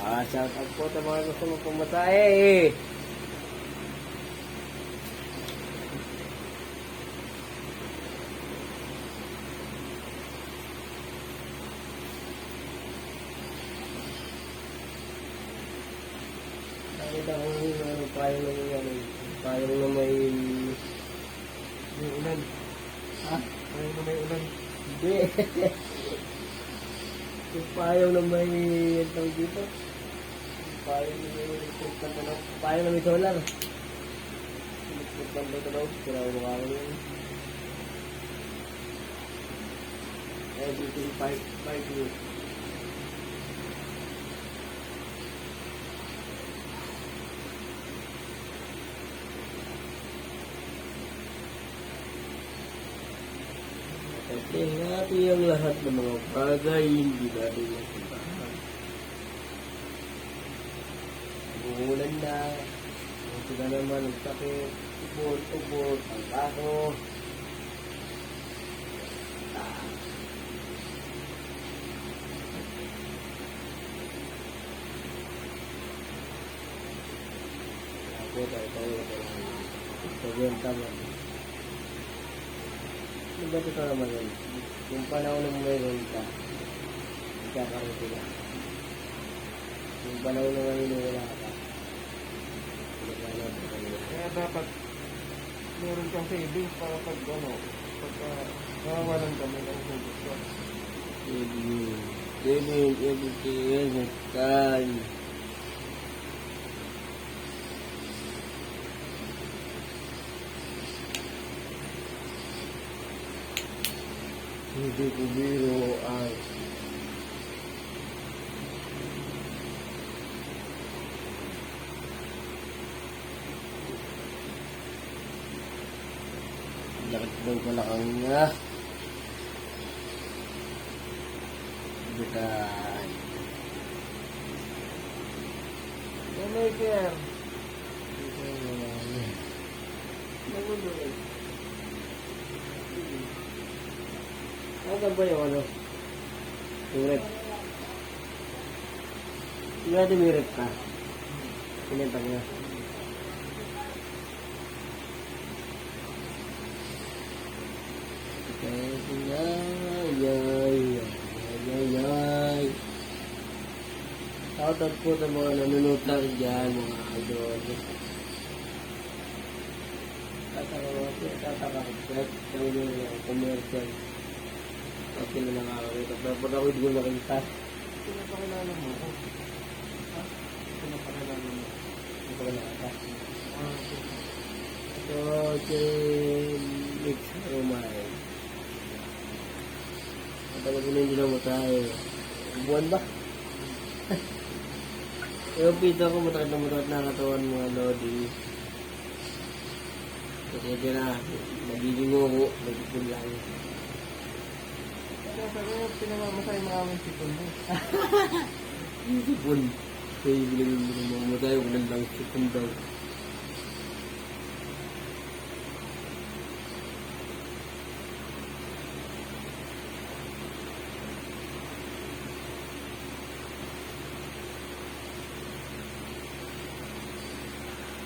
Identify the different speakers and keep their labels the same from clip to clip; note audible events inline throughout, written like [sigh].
Speaker 1: Ah, shout out po sa mga gusto mong pumatay. Nakita ko yung ano, payong na may ano, payong na may
Speaker 2: May ulan. Ha? May may ulan.
Speaker 1: Hindi. [laughs] yung payong na may ang dito. Yung payong na may tunog. Payong na tunog. Kailangan mo kami yun. Everything fight, fight you. Kasi natin ang lahat ng mga bagay hindi natin masibahan. Umuulan na, ang sila naman ang sakit, ubot, ubot, ang. Ah. Ako tayo tayo tayo. Pagwenta mo. Ano ba ito naman yun? Yung panahon ng mayroon ka, magkakaroon sila. Yung panahon na ngayon ka.
Speaker 2: Kaya dapat meron kang savings para pag ano, pagka nawawalan kami ng hugot ka.
Speaker 1: Saving, saving everything is time. Hindi ko biro ang Lakit daw pala kang nga. Bukan.
Speaker 2: May care.
Speaker 1: Nagulo eh. Ano ba yung ano? Yung rep? Yung natin may rep ka? Pinenta niya. Kasi na, yay, yay, yay. Shoutout po sa mga nanonood lang dyan, mga idol. Tataka ko, tataka ko, kahit yung yung commercial. Kasi na. Dapat ako hindi ko nakita.
Speaker 2: Pinapakilala mo ako. Ha? Pinapakilala mo. Ah, okay.
Speaker 1: So, si Mix Romay. Ang talaga na hindi na tayo. Buwan ba? Yung pita ko matakit na matakit na katawan mga Lodi. Kasi di na, magiging uho, magiging lang.
Speaker 2: Kaya sa pinamamasay mo aming sipon mo.
Speaker 1: Yung [laughs] sipon. Kaya yung bilhin mo ng mga matay, walang lang sipon daw.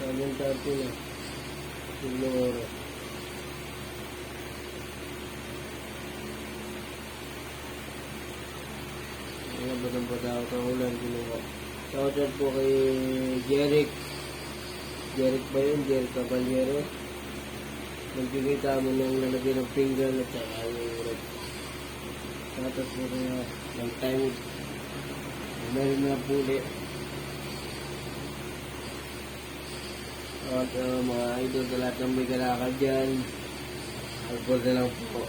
Speaker 1: Sabi ng tapo na. Yung oras. Mga batang bata ako sa ulan kinuha. Shoutout po kay Jeric. Jeric ba yun? Jeric Caballero. Nagbigay kami ng lalagyan ng finger at saka yung red. Shoutout po kaya ng time. Meron na puli. At uh, mga idol sa lahat ng may kalakal dyan. Alcohol na lang po.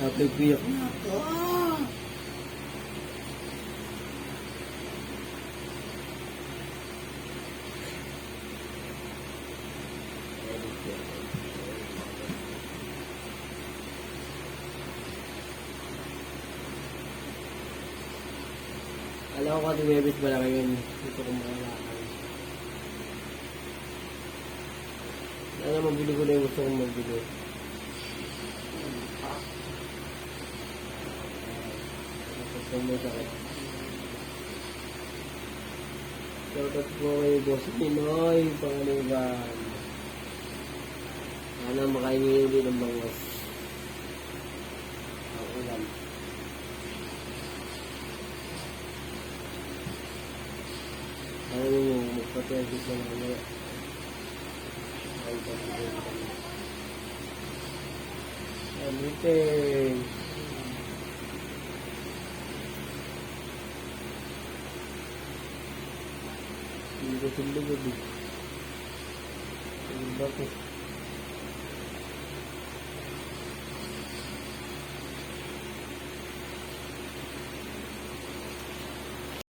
Speaker 1: Happy piyak na ako. Alam ko kung Webis ba lang yun. Dito ko makalakal. Ano mabili ko na yung gusto kong mabili. Gusto mo sakit. Shoutout po kay Boss Pinoy, Pangaliban. Sana makahingi ulit ng bangos. Ang ulam. Ano mo, magpatiyagis na mamaya. Ay, pagpatiyagis na mamaya.